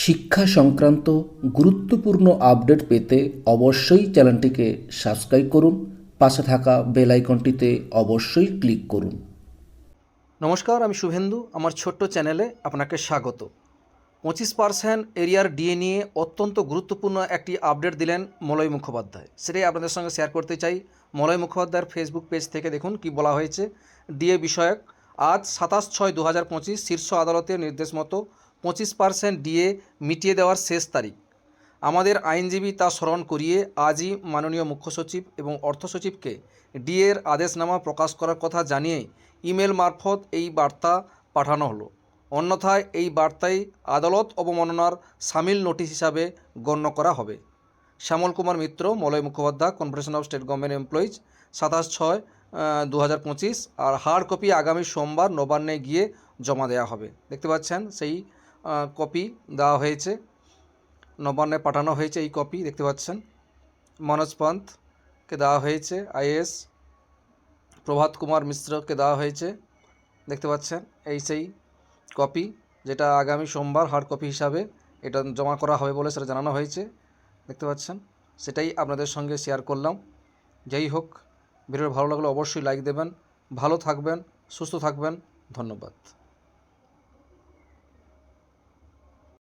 শিক্ষা সংক্রান্ত গুরুত্বপূর্ণ আপডেট পেতে অবশ্যই চ্যানেলটিকে সাবস্ক্রাইব করুন, পাশে থাকা বেল আইকনটিতে অবশ্যই ক্লিক করুন। নমস্কার, আমি শুভেন্দু, আমার ছোট্ট চ্যানেলে আপনাকে স্বাগত। পঁচিশ পার্সেন্ট এরিয়ার ডিএ নিয়ে অত্যন্ত গুরুত্বপূর্ণ একটি আপডেট দিলেন মলয় মুখোপাধ্যায়। সেটাই আপনাদের সঙ্গে শেয়ার করতে চাই। মলয় মুখোপাধ্যায়ের ফেসবুক পেজ থেকে দেখুন কি বলা হয়েছে। ডিএ বিষয়ক, আজ সাতাশ ছয় দু হাজার পঁচিশ শীর্ষ আদালতের নির্দেশ মতো পঁচিশ পার্সেন্ট ডিএ মিটিয়ে দেওয়ার শেষ তারিখ। আমাদের আইনজীবী তা স্মরণ করিয়ে আজই মাননীয় মুখ্য সচিব এবং অর্থ সচিবকে ডিএর আদেশনামা প্রকাশ করার কথা জানিয়ে ইমেল মারফত এই বার্তা পাঠানো হলো। অন্যথায় এই বার্তাই আদালত অবমাননার সামিল নোটিশ হিসাবে গণ্য করা হবে। Shyamal Kumar Mitra, Malay Mukhopadhyay, confederation of state government employees, সাতাশ ছয় দু আর হার্ড কপি আগামী সোমবার নবান্নে গিয়ে জমা দেওয়া হবে। দেখতে পাচ্ছেন সেই কপি দেওয়া হয়েছে। নবান্নে পাঠানো হয়েছে এই কপি দেখতে পাচ্ছেন। মনোজ পন্থকে দেওয়া হয়েছে আইএস প্রভাত কুমার মিশ্রকে দেওয়া হয়েছে, দেখতে পাচ্ছেন। এই সেই কপি যেটা আগামী সোমবার হার্ড কপি হিসাবে এটা জমা করা হবে বলে সেটা জানানো হয়েছে, দেখতে পাচ্ছেন। সেটাই আপনাদের সঙ্গে শেয়ার করলাম। যাই হোক ভিডিও ভালো লাগলে অবশ্যই লাইক দেবেন। ভালো থাকবেন, সুস্থ থাকবেন। ধন্যবাদ।